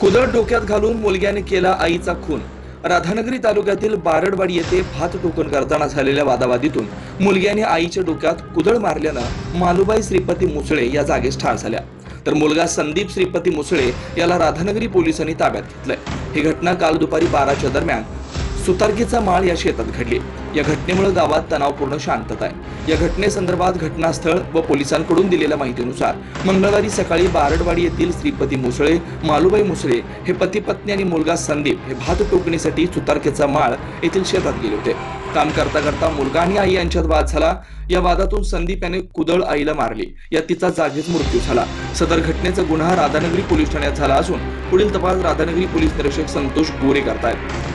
कुदळ डोक्यात घालून मुलग्याने केला आईचा खून. राधानगरी तालुक्यातील बारडवाडी येथे भात टोकन करताना झालेल्या वादावादीतून मुलग्याने आईच्या डोक्यात कुदळ मारल्यानं मालुबाई श्रीपती मुसळे या जागेस ठार झाल्या. तर मुलगा संदीप श्रीपती मुसळे याला राधानगरी पोलिसांनी ताब्यात घेतलंय. ही घटना काल दुपारी बाराच्या दरम्यान सुतारकीचा माळ या शेतात घडली. या घटनेमुळे गावात तणावपूर्ण शांतता आहे. या घटनेसंदर्भात घटनास्थळ व पोलिसांकडून दिलेल्या माहितीनुसार मंगळवारी सकाळी बारडवाडी येथील श्रीपती मुसळे मालुबाई मुसळे हे पती पत्नी आणि मुलगा संदीप हे भात टोकणीसाठी सुतारकेचा माळ येथील शेतात गेले होते. काम करता करता मुलगा आणि आई यांच्यात वाद झाला. या वादातून संदीप याने कुदळ आईला मारली. या तिचा जागीच मृत्यू झाला. सदर घटनेचा गुन्हा राधानगरी पोलीस ठाण्यात झाला असून पुढील तपास राधानगरी पोलीस निरीक्षक संतोष गोरे करतायत.